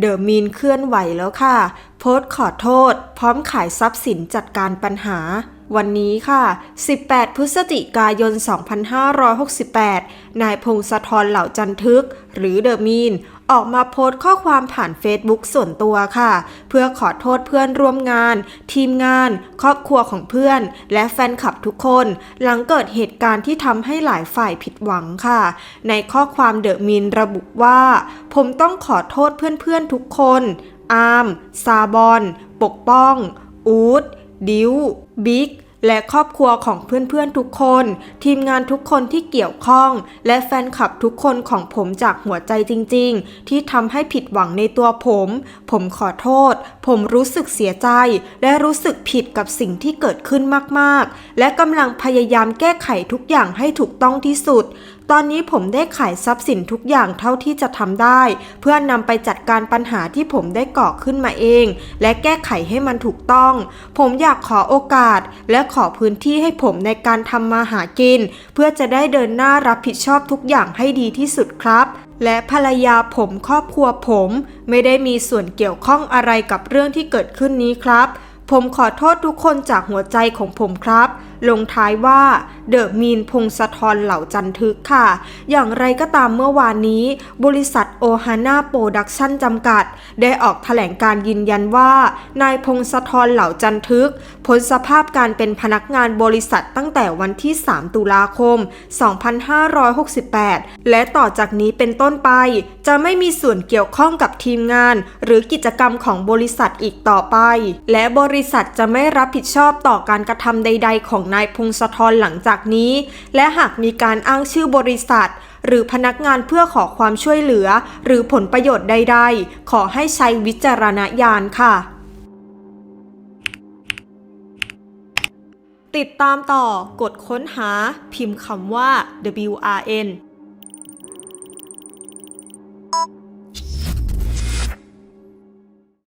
เดอะมีนเคลื่อนไหวแล้วค่ะ โพสต์ขอโทษ พร้อมขายทรัพย์สินจัดการปัญหา วันนี้ค่ะ 18 พฤศจิกายน 2568 นายพงศธรเหล่าจันทึก หรือเดอะมีน ออกมาโพสต์ข้อความผ่าน Facebook ส่วนตัวค่ะ เพื่อขอโทษเพื่อนร่วมงาน ทีมงาน ครอบครัวของเพื่อน และแฟนคลับทุกคน หลังเกิดเหตุการณ์ที่ทำให้หลายฝ่ายผิดหวังค่ะ ในข้อความเดอะมีนระบุว่า ผมต้องขอโทษเพื่อนๆทุกคน อาร์ม ซาบอน ปกป้อง อูดดิวบิ๊ก และครอบครัวของเพื่อนๆทุกคน ทีมงานทุกคนที่เกี่ยวข้อง และแฟนคลับทุกคนของผมจากหัวใจจริง ๆ ที่ทำให้ผิดหวังในตัวผม ผมขอโทษ ผมรู้สึกเสียใจ และรู้สึกผิดกับสิ่งที่เกิดขึ้นมากๆ และกำลังพยายามแก้ไขทุกอย่างให้ถูกต้องที่สุด ตอนนี้ผมได้ขายทรัพย์สินทุกอย่างเท่าที่จะทำได้ เพื่อนำไปจัดการปัญหาที่ผมได้ก่อขึ้นมาเอง และแก้ไขให้มันถูกต้อง ผมอยากขอโอกาส และขอพื้นที่ให้ผมในการทำมาหากิน เพื่อจะได้เดินหน้ารับผิดชอบทุกอย่างให้ดีที่สุดครับและภรรยาผมครอบครัวผม ไม่ได้มีส่วนเกี่ยวข้องอะไรกับเรื่องที่เกิดขึ้นนี้ครับ ผมขอโทษทุกคนจากหัวใจของผมครับ ลงท้ายว่าเดอะมีนพงศธรเหล่าจันทึกค่ะ อย่างไรก็ตามเมื่อวานนี้ บริษัทโอฮาน่าโปรดักชั่นจำกัด ได้ออกแถลงการยืนยันว่า นายพงศธรเหล่าจันทึกพ้นสภาพการเป็นพนักงานบริษัทตั้งแต่วันที่ 3 ตุลาคม 2568 และต่อจากนี้เป็นต้นไป จะไม่มีส่วนเกี่ยวข้องกับทีมงาน หรือกิจกรรมของบริษัทอีกต่อไป และบริริษัทจะไม่รับผิดชอบต่อการกระทำใด ๆ ของนายพงศธรหลังจากนี้ และหากมีการอ้างชื่อบริษัท หรือพนักงานเพื่อขอความช่วยเหลือ หรือผลประโยชน์ใด ๆ ขอให้ใช้วิจารณญาณค่ะ ติดตามต่อกดค้นหาพิมพ์คำว่า WRN